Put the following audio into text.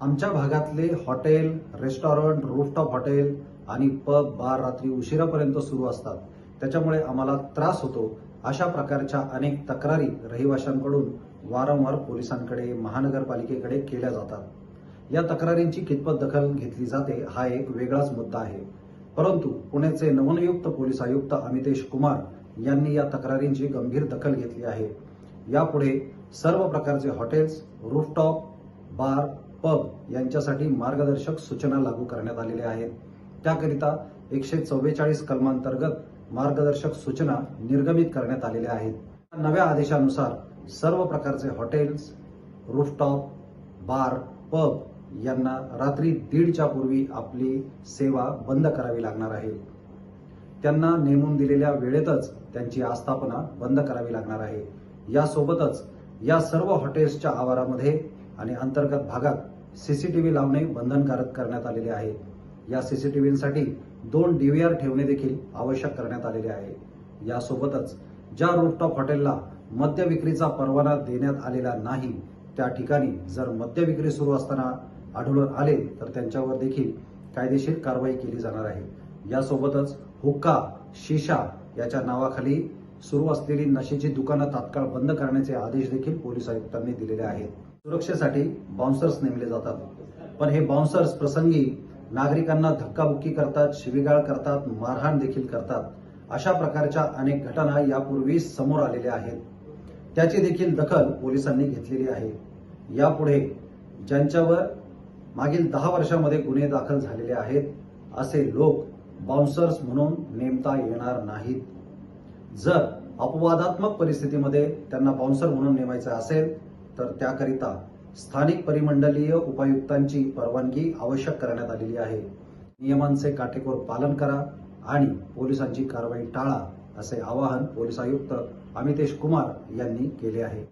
आमच्या भागातले hotel restaurant rooftop hotel आणि पब बार रात्री उशिरापर्यंत सुरू असतात. त्याच्यामुळे आम्हाला त्रास होतो. अशा प्रकारच्या अनेक तक्रारी रहिवाशांकडून वारंवार पोलिसांकडे महानगरपालिकेकडे केल्या जातात. या तक्रारींची कितपत दखल घेतली जाते हा एक वेगळाच मुद्दा आहे. परंतु पुण्याचे नवनियुक्त पोलीस आयुक्त अमितेश कुमार यांनी या तक्रारींची गंभीर दखल घेतली आहे. यापुढे सर्व प्रकारचे हॉटेल्स रूफटॉप बार पब यांच्यासाठी मार्गदर्शक सूचना लागू करण्यात आलेल्या आहेत. त्याकरिता एकशे चव्वेचाळीस कलमांतर्गत मार्गदर्शक सूचना निर्गमित करण्यात आलेल्या आहेत. नव्या आदेशानुसार सर्व प्रकारचे हॉटेल्स रूफटॉप बार पब यांना रात्री दीडच्या पूर्वी आपली सेवा बंद करावी लागणार आहे. त्यांना नेमून दिलेल्या वेळेतच त्यांची आस्थापना बंद करावी लागणार आहे. यासोबतच या सर्व हॉटेल्सच्या आवारामध्ये आणि अंतर्गत भागात सीसीटीव्ही लावणे बंधनकारक करण्यात आलेले आहे. या सीसीटीव्हीसाठी दोन डीव्हीआर ठेवणे देखील आवश्यक करण्यात आलेले आहे. यासोबतच ज्या रूफटॉप हॉटेलला मद्य विक्रीचा परवाना देण्यात आलेला नाही त्या ठिकाणी जर मद्य विक्री सुरू असताना आढळून आले तर त्यांच्यावर देखील कायदेशीर कारवाई केली जाणार आहे. यासोबतच हुक्का शिशा याच्या नावाखाली सुरू असलेली नशेची दुकानं तात्काळ बंद करण्याचे आदेश देखील पोलीस आयुक्तांनी दिलेले आहेत. सुरक्षेसाठी बाउन्सर्स नेमले जातात. पण हे बाउन्सर्स प्रसंगी नागरिकांना धक्काबुक्की करतात शिवीगाळ करतात मारहाण देखील करतात. अशा प्रकारच्या अनेक घटना यापूर्वी समोर आलेल्या आहेत. त्याची देखील दखल पोलिसांनी घेतलेली आहे. यापुढे ज्यांच्यावर मागील दहा वर्षामध्ये गुन्हे दाखल झालेले आहेत असे लोक बाउन्सर्स म्हणून नेमता येणार नाहीत. जर अपवादात्मक परिस्थितीमध्ये त्यांना बाउन्सर म्हणून नेमायचं असेल तर त्याकरिता स्थानिक परिमंडलीय उपायुक्तांची परवानगी आवश्यक करण्यात आलेली आहे. नियमांचे काटेकोर पालन करा आणि पोलिसांची कारवाई टाळा असे आवाहन पोलीस आयुक्त अमितेश कुमार यांनी केले आहे.